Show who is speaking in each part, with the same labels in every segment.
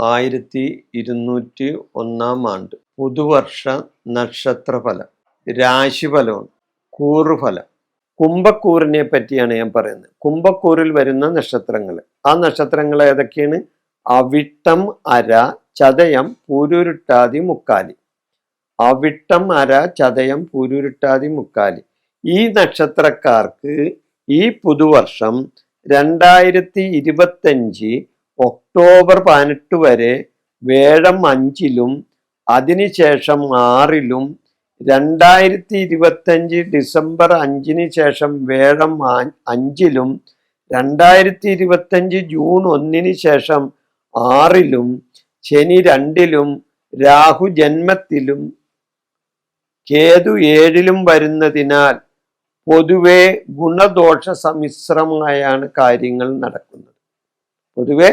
Speaker 1: ആയിരത്തി ഇരുന്നൂറ്റി ഒന്നാം ആണ്ട്. പുതുവർഷ നക്ഷത്രഫലം. രാശിഫലമാണ് കൂറുഫലം. കുംഭക്കൂറിനെ പറ്റിയാണ് ഞാൻ പറയുന്നത്. കുംഭക്കൂറിൽ വരുന്ന നക്ഷത്രങ്ങൾ. ആ നക്ഷത്രങ്ങൾ ഏതൊക്കെയാണ്? അവിട്ടം അര ചതയം പൂരുരുട്ടാതി മുക്കാലി. അവിട്ടം അര ചതയം പൂരുരുട്ടാതി മുക്കാലി. ഈ നക്ഷത്രക്കാർക്ക് ഈ പുതുവർഷം രണ്ടായിരത്തി ഇരുപത്തഞ്ച് ഒക്ടോബർ പതിനെട്ട് വരെ വേഴം അഞ്ചിലും അതിനുശേഷം ആറിലും രണ്ടായിരത്തി ഇരുപത്തഞ്ച് ഡിസംബർ അഞ്ചിന് ശേഷം വേഴം അഞ്ചിലും രണ്ടായിരത്തി ഇരുപത്തഞ്ച് ജൂൺ ഒന്നിന് ശേഷം ആറിലും ശനി രണ്ടിലും രാഹു ജന്മത്തിലും കേതു ഏഴിലും വരുന്നതിനാൽ പൊതുവെ ഗുണദോഷ സമ്മിശ്രമായാണ് കാര്യങ്ങൾ നടക്കുന്നത്. പൊതുവെ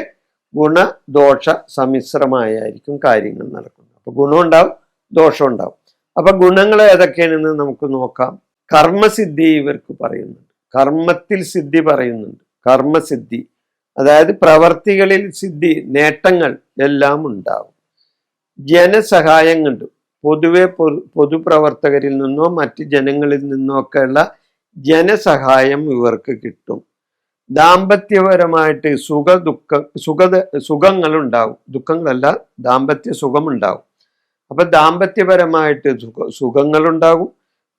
Speaker 1: ഗുണദോഷ സമ്മിശ്രമായായിരിക്കും കാര്യങ്ങൾ നടക്കുന്നത്. അപ്പൊ ഗുണമുണ്ടാവും ദോഷം ഉണ്ടാവും അപ്പൊ ഗുണങ്ങൾ ഏതൊക്കെയാണെന്ന് നമുക്ക് നോക്കാം. കർമ്മസിദ്ധി ഇവർക്ക് പറയുന്നുണ്ട്. കർമ്മത്തിൽ സിദ്ധി പറയുന്നുണ്ട്. കർമ്മസിദ്ധി. അതായത് പ്രവർത്തികളിൽ സിദ്ധി നേട്ടങ്ങൾ എല്ലാം ഉണ്ടാവും. ജനസഹായം കണ്ടു. പൊതുവെ പൊതു പൊതുപ്രവർത്തകരിൽ നിന്നോ മറ്റ് ജനങ്ങളിൽ നിന്നോ ഒക്കെയുള്ള ജനസഹായം ഇവർക്ക് കിട്ടും. ദാമ്പത്യപരമായിട്ട് സുഖ ദുഃഖ സുഖ സുഖങ്ങൾ ഉണ്ടാവും ദുഃഖങ്ങളല്ല ദാമ്പത്യ സുഖമുണ്ടാവും. അപ്പൊ ദാമ്പത്യപരമായിട്ട് സുഖ സുഖങ്ങളുണ്ടാകും.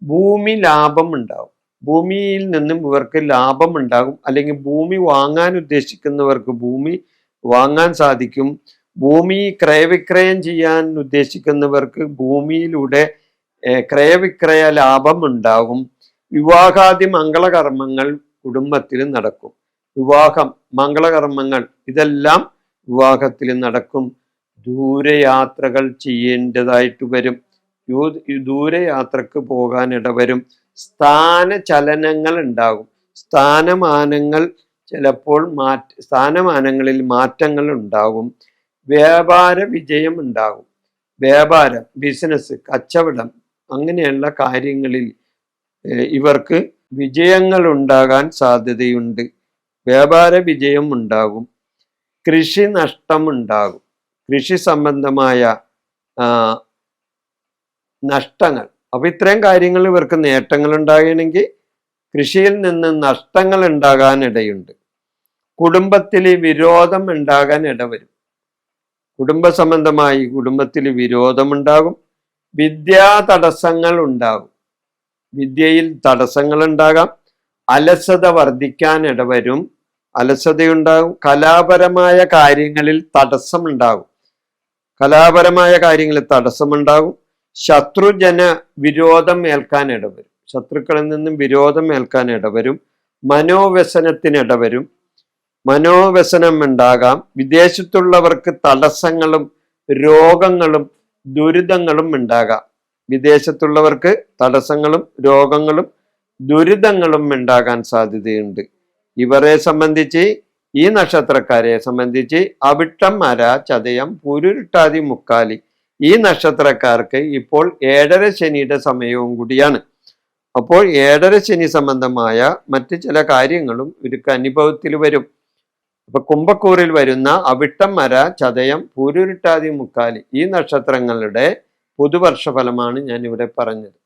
Speaker 1: ഭൂമി ലാഭം ഉണ്ടാവും ഭൂമിയിൽ നിന്നും ഇവർക്ക് ലാഭം ഉണ്ടാകും അല്ലെങ്കിൽ ഭൂമി വാങ്ങാൻ ഉദ്ദേശിക്കുന്നവർക്ക് ഭൂമി വാങ്ങാൻ സാധിക്കും. ഭൂമി ക്രയവിക്രയം ചെയ്യാൻ ഉദ്ദേശിക്കുന്നവർക്ക് ഭൂമിയിലൂടെ ക്രയവിക്രയ ലാഭം ഉണ്ടാകും വിവാഹാദി മംഗളകർമ്മങ്ങൾ കുടുംബത്തിൽ നടക്കും. വിവാഹം മംഗളകർമ്മങ്ങൾ ഇതെല്ലാം വിവാഹത്തിൽ നടക്കും. ദൂരയാത്രകൾ ചെയ്യേണ്ടതായിട്ട് വരും. ദൂരയാത്രക്ക് പോകാൻ ഇടവരും. സ്ഥാനചലനങ്ങൾ ഉണ്ടാകും. സ്ഥാനമാനങ്ങൾ ചിലപ്പോൾ മാറ്റ സ്ഥാനമാനങ്ങളിൽ മാറ്റങ്ങൾ ഉണ്ടാകും. വ്യാപാര വിജയം ഉണ്ടാകും. വ്യാപാരം ബിസിനസ് കച്ചവടം അങ്ങനെയുള്ള കാര്യങ്ങളിൽ ഇവർക്ക് വിജയങ്ങൾ ഉണ്ടാകാൻ സാധ്യതയുണ്ട്. വ്യാപാര വിജയം ഉണ്ടാകും. കൃഷി നഷ്ടമുണ്ടാകും. കൃഷി സംബന്ധമായ നഷ്ടങ്ങൾ. അപ്പൊ ഇത്രയും കാര്യങ്ങൾ ഇവർക്ക് നേട്ടങ്ങൾ ഉണ്ടാകണമെങ്കിൽ കൃഷിയിൽ നിന്ന് നഷ്ടങ്ങൾ ഉണ്ടാകാനിടയുണ്ട്. കുടുംബത്തിൽ വിരോധം ഉണ്ടാകാൻ ഇടവരും കുടുംബ സംബന്ധമായി കുടുംബത്തിൽ വിരോധമുണ്ടാകും വിദ്യാ തടസ്സങ്ങൾ ഉണ്ടാകും. വിദ്യയിൽ തടസ്സങ്ങൾ ഉണ്ടാകാം. അലസത വർദ്ധിക്കാൻ ഇടവരും അലസതയുണ്ടാകും കലാപരമായ കാര്യങ്ങളിൽ തടസ്സമുണ്ടാകും കലാപരമായ കാര്യങ്ങളിൽ തടസ്സമുണ്ടാകും ശത്രുജന വിരോധം ഏൽക്കാൻ ഇടവരും ശത്രുക്കളിൽ നിന്നും വിരോധം ഏൽക്കാൻ ഇടവരും മനോവ്യസനത്തിന് ഇടവരും മനോവ്യസനം ഉണ്ടാകാം വിദേശത്തുള്ളവർക്ക് തടസ്സങ്ങളും രോഗങ്ങളും ദുരിതങ്ങളും ഉണ്ടാകാം. വിദേശത്തുള്ളവർക്ക് തടസ്സങ്ങളും രോഗങ്ങളും ദുരിതങ്ങളും ഉണ്ടാകാൻ സാധ്യതയുണ്ട്. ഇവരെ സംബന്ധിച്ച് ഈ നക്ഷത്രക്കാരെ സംബന്ധിച്ച് അവിട്ടം മര ചതയം പുരുരുട്ടാതി മുക്കാലി ഈ നക്ഷത്രക്കാർക്ക് ഇപ്പോൾ ഏഴര ശനിയുടെ സമയവും കൂടിയാണ്. അപ്പോൾ ഏഴര ശനി സംബന്ധമായ മറ്റ് ചില കാര്യങ്ങളും ഇവർക്ക് അനുഭവത്തിൽ വരും. അപ്പൊ കുംഭക്കൂറിൽ വരുന്ന അവിട്ടം മര ചതയം പൂരുരുട്ടാതി മുക്കാലി ഈ നക്ഷത്രങ്ങളുടെ പുതുവർഷ ഫലമാണ് ഞാൻ ഇവിടെ പറഞ്ഞത്.